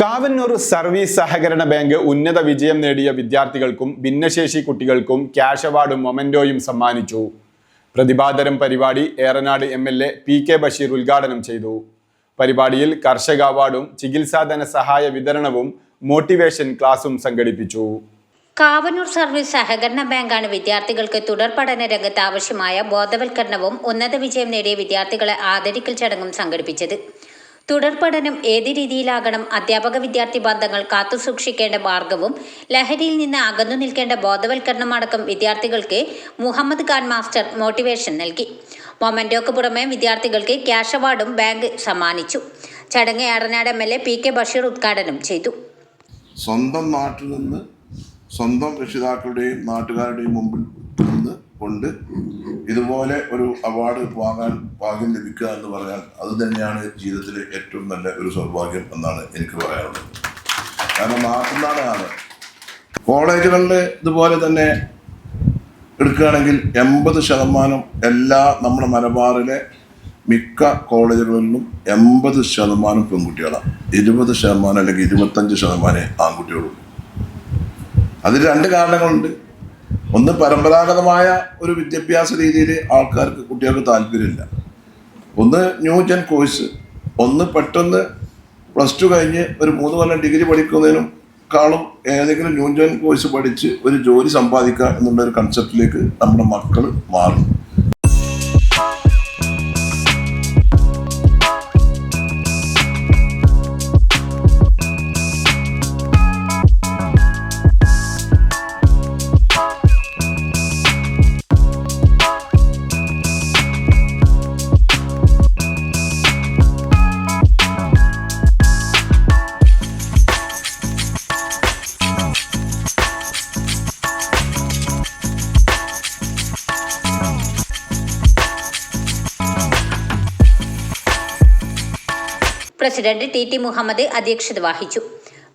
Kavannur service സഹകരണ bank ഉന്നത വിജയം നേടിയ വിദ്യാർത്ഥികൾക്കും ഭിന്നശേഷി കുട്ടികൾക്കും ക്യാഷ് അവാർഡും മൊമെന്റോയും സമ്മാനിച്ചു. പ്രതിഭാതരം പരിപാടി Eranad M L A P K Basheer ഉദ്ഘാടനം ചെയ്തു. പരിപാടിയിൽ കർഷക അവാർഡും ചികിത്സാധന ധനസഹായ വിതരണവും മോട്ടിവേഷൻ ക്ലാസും സംഘടിപ്പിച്ചു. കാവന്നൂർ സർവീസ് സഹകരണ ബാങ്കാണ് വിദ്യാർത്ഥികൾക്ക് തുടർ പഠന രംഗത്ത് ആവശ്യമായ ബോധവൽക്കരണവും ഉന്നത വിജയം നേടിയ വിദ്യാർത്ഥികളെ ആദരിക്കൽ ചടങ്ങും സംഘടിപ്പിച്ചത്. തുടർ പഠനം ഏത് രീതിയിലാകണം അധ്യാപക വിദ്യാർത്ഥി ബന്ധങ്ങൾ കാത്തുസൂക്ഷിക്കേണ്ട മാർഗവും ലഹരിയിൽ നിന്ന് അകന്നു നിൽക്കേണ്ട ബോധവൽക്കരണം അടക്കം വിദ്യാർത്ഥികൾക്ക് മുഹമ്മദ് ഖാൻ മാസ്റ്റർ മോട്ടിവേഷൻ നൽകി. മൊമന്റോക്ക് പുറമെ വിദ്യാർത്ഥികൾക്ക് ക്യാഷ് അവാർഡും ബാങ്ക് സമ്മാനിച്ചു. ചടങ്ങ് Eranad M L A P K Basheer ഉദ്ഘാടനം ചെയ്തു. സ്വന്തം നാട്ടിൽ നിന്ന് സ്വന്തം രക്ഷിതാക്കളുടെയും നാട്ടുകാരുടെയും മുമ്പിൽ കൊണ്ട് ഇതുപോലെ ഒരു അവാർഡ് വാങ്ങാൻ ഭാഗ്യം ലഭിക്കുക എന്ന് പറഞ്ഞാൽ അത് തന്നെയാണ് ജീവിതത്തിലെ ഏറ്റവും നല്ല ഒരു സൗഭാഗ്യം എന്നാണ് എനിക്ക് പറയാനുള്ളത്. കാരണം ആണ് കോളേജുകളിൽ ഇതുപോലെ തന്നെ എടുക്കുകയാണെങ്കിൽ എൺപത് ശതമാനം എല്ലാ നമ്മുടെ മലബാറിലെ മിക്ക കോളേജുകളിലും എൺപത് ശതമാനം പെൺകുട്ടികളാണ്. ഇരുപത് ശതമാനം അല്ലെങ്കിൽ ഇരുപത്തഞ്ച് ശതമാനം ആൺകുട്ടികളുള്ളൂ അതിൽ രണ്ട് കാരണങ്ങളുണ്ട്. ഒന്ന് പരമ്പരാഗതമായ ഒരു വിദ്യാഭ്യാസ രീതിയിൽ ആൾക്കാർക്ക് കുട്ടികൾക്ക് താല്പര്യമില്ല. ഒന്ന് ന്യൂ ജെൻ കോഴ്സ്. ഒന്ന് പെട്ടെന്ന് പ്ലസ് ടു കഴിഞ്ഞ് ഒരു മൂന്ന് കൊല്ലം ഡിഗ്രി പഠിക്കുന്നതിനും കാളും ഏതെങ്കിലും ന്യൂ ജെൻ കോഴ്സ് പഠിച്ച് ഒരു ജോലി സമ്പാദിക്കുക എന്നുള്ള ഒരു കൺസെപ്റ്റിലേക്ക് നമ്മുടെ മക്കൾ മാറും. പ്രസിഡന്റ് ടി ടി മുഹമ്മദ് അധ്യക്ഷത വഹിച്ചു.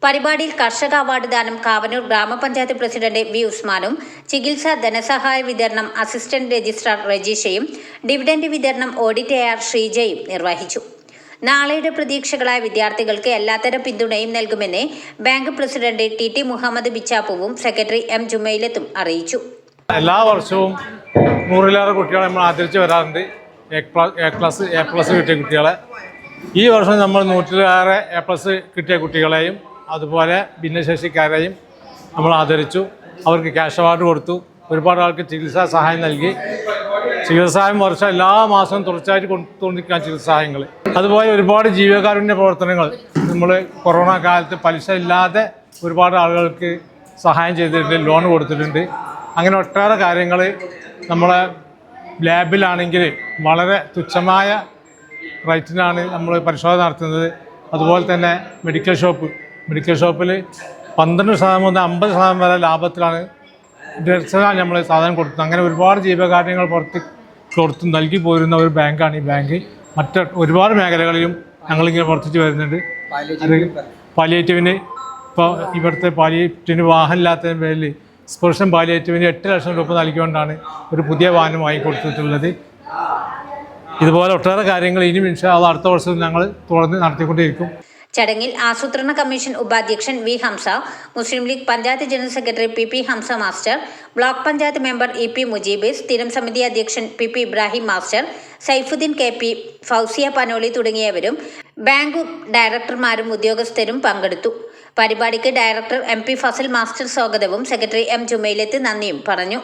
പരിപാടിയിൽ കർഷക അവാർഡ് ദാനം കാവനൂർ ഗ്രാമപഞ്ചായത്ത് പ്രസിഡന്റ് വി ഉസ്മാനും ചികിത്സാ ധനസഹായ വിതരണം അസിസ്റ്റന്റ് രജിസ്ട്രാർ രജീഷയും ഡിവിഡന്റ് വിതരണം ഓഡിറ്റ് എ ആർ ശ്രീജയും നിർവഹിച്ചു. നാളെയുടെ പ്രതീക്ഷകളായ വിദ്യാർത്ഥികൾക്ക് എല്ലാത്തരം പിന്തുണയും നൽകുമെന്ന് bank president T T Muhammad ബിച്ചാപ്പുവും secretary M ജുമൈലത്തും അറിയിച്ചു. എല്ലാ വർഷവും നൂറിലേറെ കുട്ടികളെ നമ്മൾ ആദരിച്ച് വരാറുണ്ട്. എ ക്ലാസ് എ പ്ലസ് കിട്ടിയ കുട്ടികളെ. ഈ വർഷം നമ്മൾ നൂറ്റിലേറെ എ പ്ലസ് കിട്ടിയ കുട്ടികളെയും അതുപോലെ ഭിന്നശേഷിക്കാരെയും നമ്മൾ ആദരിച്ചു. അവർക്ക് ക്യാഷ് അവാർഡ് കൊടുത്തു. ഒരുപാട് ആൾക്ക് ചികിത്സാ സഹായം നൽകി. ചികിത്സായം വർഷം എല്ലാ മാസവും തുടർച്ചയായിട്ട് കൊടുത്തുകൊണ്ടിരിക്കുകയാണ് ചികിത്സായങ്ങൾ അതുപോലെ ഒരുപാട് ജീവകാരുണ്യ പ്രവർത്തനങ്ങൾ. നമ്മൾ കൊറോണ കാലത്ത് പലിശ ഇല്ലാതെ ഒരുപാട് ആളുകൾക്ക് സഹായം ചെയ്തിട്ടുണ്ട് ലോൺ കൊടുത്തിട്ടുണ്ട്. അങ്ങനെ ഒട്ടേറെ കാര്യങ്ങൾ നമ്മളെ ലാബിലാണെങ്കിൽ വളരെ തുച്ഛമായ റേറ്റിനാണ് നമ്മൾ പരിശോധന നടത്തുന്നത്. അതുപോലെ തന്നെ മെഡിക്കൽ ഷോപ്പ്. മെഡിക്കൽ ഷോപ്പിൽ പന്ത്രണ്ട് ശതമാനം മുതൽ അമ്പത് ശതമാനം വരെ ലാഭത്തിലാണ്. ഡ്രഗ്സിനാണ് നമ്മൾ സാധനം കൊടുത്തത് അങ്ങനെ ഒരുപാട് ജീവകാര്യങ്ങൾ പുറത്ത് കൊടുത്ത് നൽകി പോരുന്ന ഒരു ബാങ്കാണ് ഈ ബാങ്ക്. മറ്റ് ഒരുപാട് മേഖലകളിലും ഞങ്ങളിങ്ങനെ പ്രവർത്തിച്ച് വരുന്നുണ്ട്. പാലിയേറ്റീവിന് ഇപ്പോൾ ഇവിടുത്തെ പാലിയേറ്റീവിന് വാഹനമില്ലാത്തതിന് പേരിൽ സ്പർശം പാലിയേറ്റീവിന് എട്ട് ലക്ഷം രൂപ നൽകിക്കൊണ്ടാണ് ഒരു പുതിയ വാഹനം വാങ്ങി കൊടുത്തിട്ടുള്ളത് ഇതുപോലെ ഒട്ടേറെ കാര്യങ്ങൾ ഇനി അള്ളാ അടുത്ത വർഷം ഞങ്ങൾ തുടർന്ന് നടത്തിക്കൊണ്ടിരിക്കും. ചടങ്ങിൽ ആസൂത്രണ കമ്മീഷൻ ഉപാധ്യക്ഷൻ V Hamsa Muslim League panchayat general secretary P P Hamsa master block panchayat member E P Mujeeb സ്ഥിരം സമിതി അധ്യക്ഷൻ P P Ibrahim master Saifuddin K P Fousiya Panoli തുടങ്ങിയവരും ബാങ്ക് ഡയറക്ടർമാരും ഉദ്യോഗസ്ഥരും പങ്കെടുത്തു. പരിപാടിക്ക് director M P Fasal master സ്വാഗതവും secretary M Jumailath നന്ദിയും പറഞ്ഞു.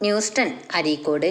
ന്യൂസ്റ്റൺ അരീക്കോട്.